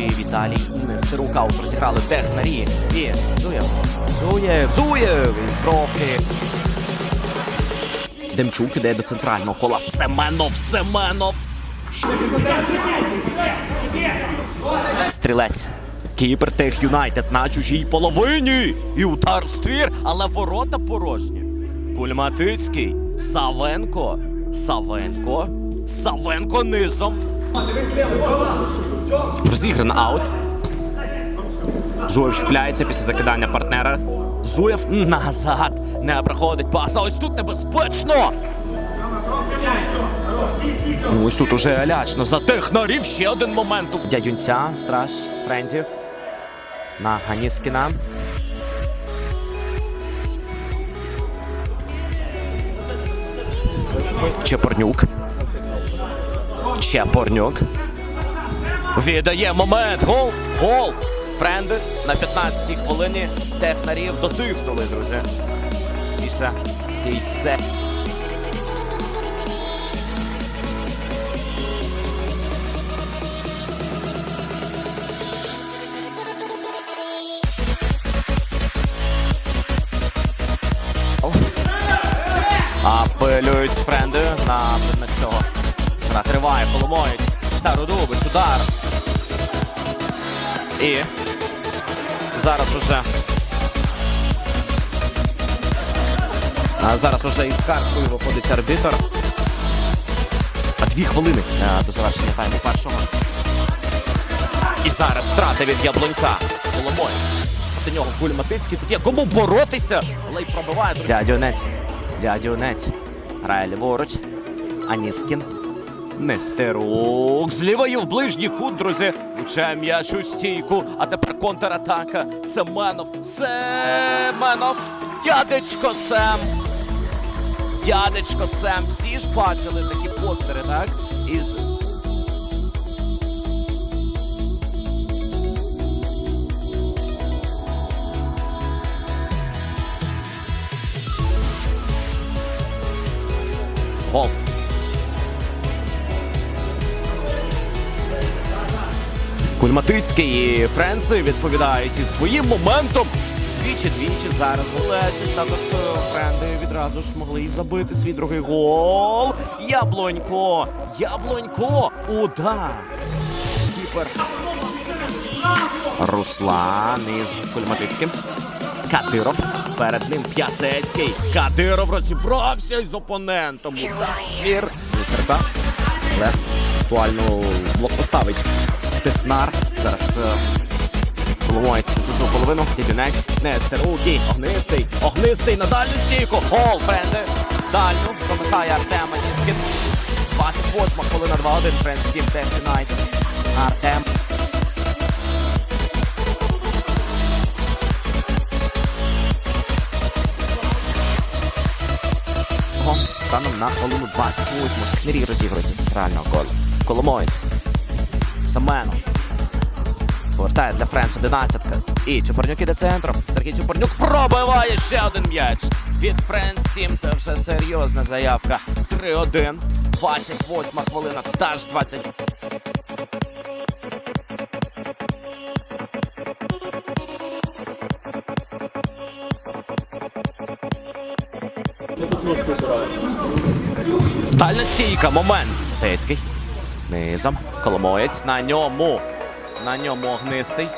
м'ячі Віталій Нестерук. Аут розіграли технарі. І Зуєв. Зуєв. Зуєв. Із бровки. Демчук іде до центрального кола. Семенов. Семенов. Стрілець. Кіпер Тех Юнайтед на чужій половині. І удар ствір, але ворота порожні. Кульматицький. Савенко. Савенко. Савенко низом. Розігран аут. Зуєв чіпляється після закидання партнера. Зуєв назад. Не проходить пас. А ось тут небезпечно. Ну, Ось тут уже лячно за технарів ще один момент. Дядюнця, страж, френдів. На Ганіскіна. Чепорнюк. Чепорнюк. Віддає момент. Гол. Гол. Френди на 15-й хвилині технарів дотиснули, друзі. Після цієї се. Апелюють френди на предмет цього. Гра триває, Коломоєць. Стародубець, удар. І зараз уже. А зараз уже із карткою виходить арбітр. Дві хвилини е, до завершення тайму першого. І зараз втрата від Яблонька. Коломоєць. Проти нього Гульматицький. Тут є кому боротися, але й пробиває. Дядюнець. Дядюнець. Грає ліворуч. Аніскін. Нестерук. З лівою в ближній кут, друзі. Влучає м'яч у стійку. А тепер контратака. Семенов. Семенов. Дядечко Сем. Дядечко Сем. Всі ж бачили такі постери, так? Із Гол. Кульматицький і Френси відповідають із своїм моментом. Двічі-двічі зараз гулець. Так от Френди відразу ж могли і забити свій другий гол. Яблонько! Яблонько! Удар! Кіпер. Руслан із Кульматицьким. Кадиров. Перед ним П'ясецький. Кадиров розібрався із опонентом. Удар. Висерка. Але актуальну блок поставить. Технар. Зараз е, на цю половину. Дідюнець. Нестерукі. Огнистий. Огнистий на дальню стійку. Гол Френди. Дальню. Замикає Артема Ніскін. 28 хвилина 2-1. Френс Тім Тех Юнайтед. Артем. Станом на хвилину 28 Нерій розігрують із центрального голу. Коломоєць. Семенов. Повертає для Френс 11 І Чупорнюк іде центром. Сергій Чупорнюк пробиває ще один м'яч. Від Френс Тім це вже серйозна заявка. 3-1. 28 хвилина. Та ж 20. Дальня стійка, момент. Сейський. Низом. Коломоєць. На ньому. На ньому огнистий.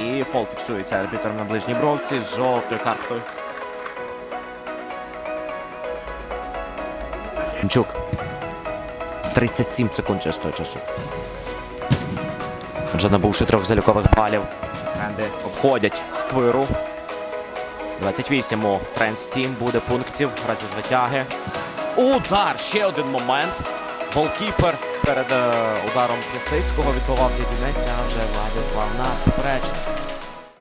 І фол фіксується арбітр на ближній бровці з жовтою карткою. Мчук. 37 секунд чистого часу. Вже набувши трьох залікових балів. Бренди обходять сквиру. 28 у Френс Тім буде пунктів разі звитяги. Удар! Ще один момент. Голкіпер перед е, ударом Пісицького відбував дідінець, а вже Владислав на поперечник.